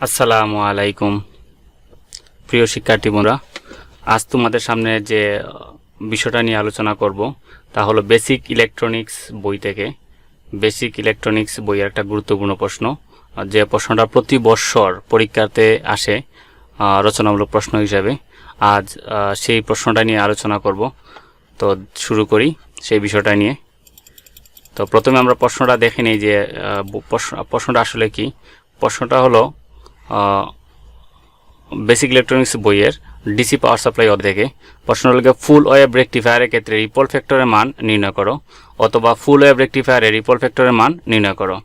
আসসালামু আলাইকুম। প্রিয় শিক্ষার্থী বন্ধুরা, আজ তোমাদের সামনে যে বিষয়টা নিয়ে আলোচনা করব, তা হলো বেসিক ইলেকট্রনিক্স বই থেকে। বেসিক ইলেকট্রনিক্স বইয়ের একটা গুরুত্বপূর্ণ প্রশ্ন যে প্রশ্নটা প্রতি বৎসর পরীক্ষাতে আসে রচনামূলক প্রশ্ন হিসাবে। আজ সেই প্রশ্নটা নিয়ে আলোচনা করব। তো শুরু করি সেই বিষয়টা নিয়ে। তো প্রথমে আমরা প্রশ্নটা দেখে নিই যে প্রশ্ন- প্রশ্নটা আসলে কি? প্রশ্নটা হলো বেসিক ইলেকট্রনিক্স বইয়ের ডিসি পাওয়ার সাপ্লাই থেকে প্রশ্ন হলো ফুল ওয়েব রেকটিফায়ারের ক্ষেত্রে রিপল ফ্যাক্টরের মান নির্ণয় করো, অথবা ফুল ওয়েব রেকটিফায়ারের রিপল ফ্যাক্টরের মান নির্ণয় করো।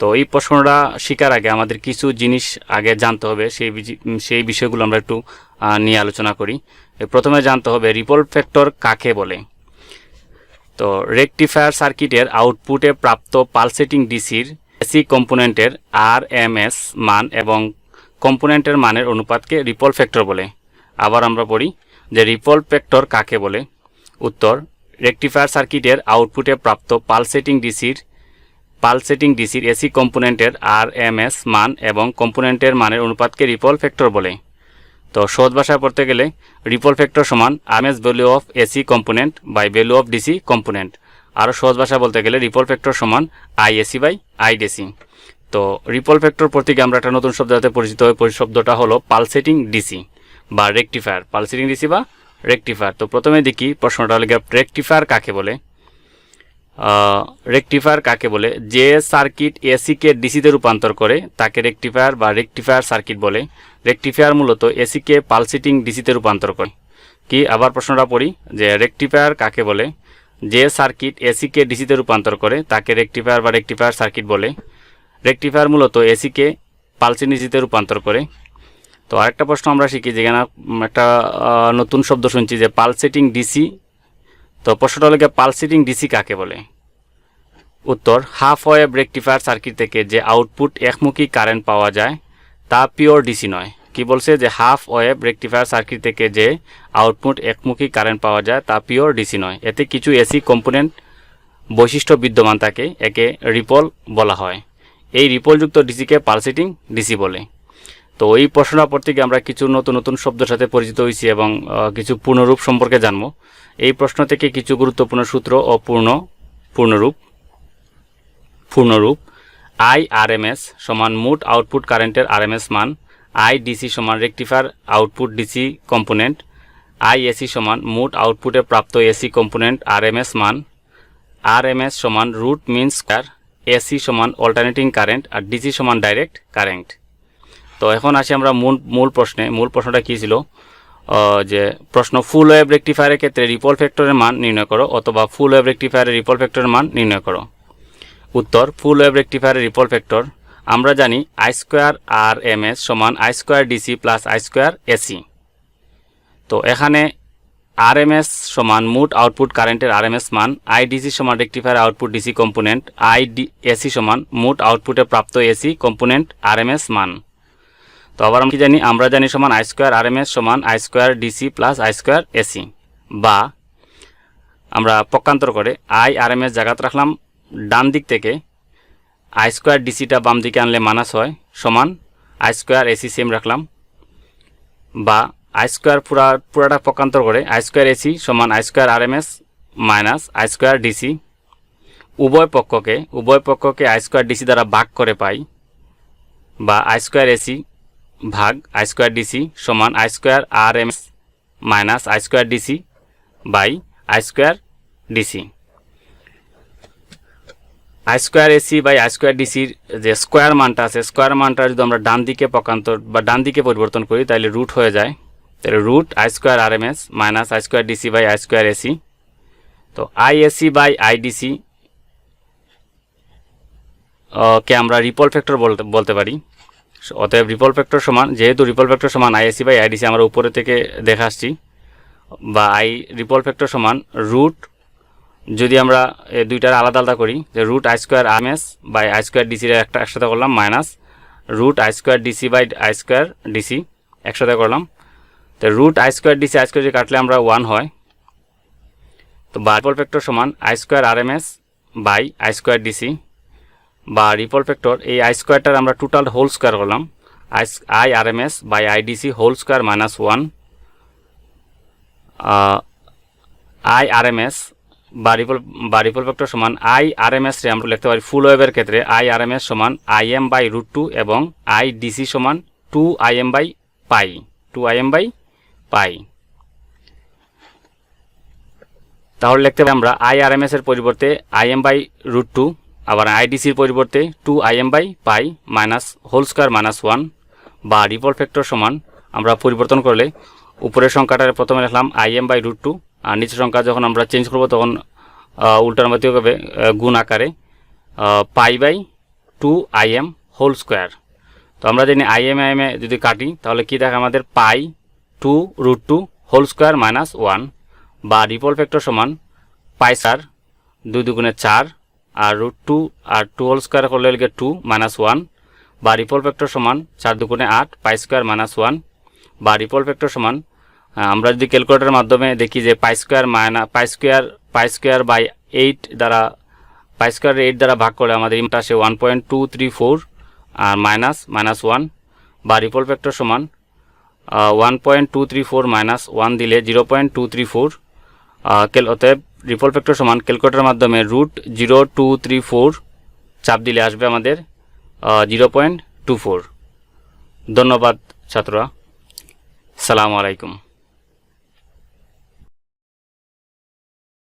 তো এই প্রশ্নটা শেখার আগে আমাদের কিছু জিনিস আগে জানতে হবে, সেই সেই বিষয়গুলো আমরা একটু নিয়ে আলোচনা করি। প্রথমে জানতে হবে রিপল ফ্যাক্টর কাকে বলে। তো রেকটিফায়ার সার্কিটের আউটপুটে প্রাপ্ত পালসেটিং ডিসির এসি কম্পোনেন্টের আর, এম, এস মান এবং কম্পোনেন্টের মানের অনুপাতকে রিপল ফ্যাক্টর বলে। আবার আমরা পড়ি যে রিপল ফ্যাক্টর কাকে বলে? উত্তর, রেকটিফায়ার সার্কিটের আউটপুটে প্রাপ্ত পালসেটিং ডিসির পালসেটিং ডিসির এসি কম্পোনেন্টের আর, এম, এস মান এবং কম্পোনেন্টের মানের অনুপাতকে রিপল ফ্যাক্টর বলে। তো সহজ ভাষায় পড়তে গেলে রিপল ফ্যাক্টর সমান R M S value of AC component by value of DC component. আরও সহজ ভাষা বলতে গেলে রিপল ফ্যাক্টর সমান I AC by I DC তো রিপল ফ্যাক্টর প্রতীকে আমরা একটা নতুন শব্দ হাতে পরিচিত হয়ে, পরি- শব্দটা হলো পালসেটিং ডিসি বা রেকটিফায়ার পালসেটিং ডিসি বা রেকটিফায়ার তো প্রথমে দেখি প্রশ্নটা হলো রেকটিফায়ার কাকে বলে? রেকটিফায়ার কাকে বলে? যে সার্কিট এসিকে ডিসিতে রূপান্তর করে, তাকে রেকটিফায়ার বা রেকটিফায়ার সার্কিট বলে। রেকটিফায়ার মূলত এসিকে পালসিটিং ডিসিতে রূপান্তর করে। কি? আবার প্রশ্নটা পড়ি যে রেকটিফায়ার কাকে বলে? যে সার্কিট এসিকে ডিসিতে রূপান্তর করে, তাকে রেকটিফায়ার বা রেকটিফায়ার সার্কিট বলে। রেকটিফায়ার মূলত এসিকে পালসিং ডিসিতে রূপান্তর করে। তো আরেকটা প্রশ্ন আমরা শিখি, যেখানে একটা নতুন শব্দ শুনছি যে পালসেটিং ডিসি। তো প্রশ্নটা হলো পালসেটিং ডিসি কাকে বলে? উত্তর, হাফ ওয়েভ রেকটিফায়ার সার্কিট থেকে যে আউটপুট একমুখী কারেন্ট পাওয়া যায়, তা পিওর ডিসি নয়। কি বলছে যে হাফ ওয়েভ রেকটিফায়ার সার্কিট থেকে যে আউটপুট একমুখী কারেন্ট পাওয়া যায়, তা পিওর ডিসি নয়। এতে কিছু এসি কম্পোনেন্ট বৈশিষ্ট্য বিদ্যমান থাকে, একে রিপল বলা হয়। এই রিপলযুক্ত ডিসিকে পালসেটিং ডিসি বলে। তো এই প্রশ্নটা পড়তে গিয়ে আমরা কিছু নতুন নতুন শব্দের সাথে পরিচিত হয়েছি এবং কিছু পূর্ণরূপ সম্পর্কে জানব। এই প্রশ্ন থেকে কিছু গুরুত্বপূর্ণ সূত্র ও পূর্ণ, পূর্ণরূপ পূর্ণরূপ আই আর এম এস সমান মোট আউটপুট কারেন্টের আর এম এস মান আই ডিসি সমান rectifier output DC component, I AC সমান মোট আউটপুটে প্রাপ্ত AC component R M S মান আর এম এস সমান রুট মিন স্কোয়ার এসি সমান অল্টারনেটিং কারেন্ট আর ডিসি সমান ডাইরেক্ট কারেন্ট। তো এখন আসি আমরা মূল মূল প্রশ্নে। মূল প্রশ্নটা কী ছিল? যে প্রশ্ন, ফুল ওয়েভ রেকটিফায়ারের ক্ষেত্রে রিপল ফ্যাক্টরের মান নির্ণয় করো অথবা ফুল ওয়েভ রেকটিফায়ারের রিপল ফ্যাক্টরের মান নির্ণয় করো। উত্তর, ফুল ওয়েভ রেকটিফায়ারের রিপল ফ্যাক্টর আমরা জানি I square R M S সমান I square DC plus I square AC তো এখানে আর এম এস সমান মোট আউটপুট কারেন্টের আর এম এস মান, আই ডিসি সমান rectifier output DC component, I D AC সমান মোট আউটপুটে প্রাপ্ত AC component R M S মান। তো আবার আমরা কি জানি? আমরা জানি সমান I square R M S সমান I square DC plus I square AC বা আমরা পক্ষান্তর করে আই আর এম এস জায়গাত রাখলাম, ডান দিক থেকে আই স্কোয়ার ডিসিটা বাম দিকে আনলে মানাস হয় সমান আই স্কোয়ার এসি সেম রাখলাম বা আই স্কোয়ার পুরা পুরাটা পক্ষান্তর করে আই স্কোয়ার এসি সমান I square R M S minus I square DC উভয় পক্ষকে উভয় পক্ষকে আই স্কোয়ার ডিসি দ্বারা ভাগ করে পাই বা আই স্কোয়ার এসি ভাগ আই স্কোয়ার ডিসি সমান I square R M S minus I square DC by I square DC I square AC by I square ডিসির যে স্কোয়ার মানটা আছে স্কোয়ার মানটা যদি আমরা ডান দিকে পক্ষান্তর বা ডান দিকে পরিবর্তন করি, তাহলে রুট হয়ে যায়। তাহলে root I square R M S minus I square DC by I square AC তো I AC by I DC কে আমরা রিপল ফ্যাক্টর বলতে বলতে পারি। অতএব রিপল ফ্যাক্টর সমান, যেহেতু রিপল ফ্যাক্টর সমান I AC by I DC আমরা উপরে থেকে দেখে আসছি। বা আই রিপল ফ্যাক্টর সমান রুট যদি আমরা দুইটার আলাদা আলাদা করি, যে root I square R M S by I square ডিসির একটা একসাথে করলাম minus root I square DC by I square DC একসাথে করলাম। তো root I square DC I square কাটলে আমরা ওয়ান হয়, তো বা রিপল ফ্যাক্টর সমান I square R M S by I square DC বা রিপল ফ্যাক্টর এই আই স্কোয়ারটার আমরা টোটাল হোল স্কোয়ার করলাম। I I R M S by I DC whole square minus one I R M S বা ripple বা factor সমান I R M S রে আমরা লিখতে পারি ফুল ওয়েভের ক্ষেত্রে আই আর এম এস সমান I M by root two এবং আই ডিসি সমান two I M by pi two I M by pi তাহলে লিখতে পারি আমরা আই আর এম এস এর পরিবর্তে I M by root two আবার আইডিসির পরিবর্তে two I M by pi minus whole square minus one বা রিপল ফ্যাক্টর সমান আমরা পরিবর্তন করলে উপরের সংখ্যাটা প্রথমে লিখলাম I M by root two আর নিচের সংখ্যা যখন আমরা চেঞ্জ করব, তখন উল্টানমাতি হবে গুণ আকারে pi by two I M whole square তো আমরা জানি আই এম আই এম এ যদি কাটি, তাহলে কী থাকে আমাদের? Pi two root two whole square minus one বা রিপল ফ্যাক্টর সমান পাই স্যার দুই দুগুণে চার আর রুট টু আর টু হোল স্কোয়ার করলে লিখে টু মাইনাস ওয়ান বা রিপল ফ্যাক্টর সমান চার দুগুণে আট পাই স্কোয়ার মাইনাস ওয়ান বা রিপল ফ্যাক্টর সমান আমরা যদি ক্যালকুলেটরের মাধ্যমে দেখি যে pi square minus pi square pi square by eight দ্বারা পাই স্কোয়ার এইট দ্বারা ভাগ করলে আমাদের ইমটা আসে one point two three four আর মাইনাস মাইনাস ওয়ান বা রিপল ফ্যাক্টর সমান one point two three four minus one দিলে zero point two three four অতএব রিপল ফ্যাক্টর সমান ক্যালকুলেটরের মাধ্যমে root zero two three four চাপ দিলে আসবে আমাদের জিরো পয়েন্ট টু ফোর ধন্যবাদ ছাত্ররা। সালামু আলাইকুম।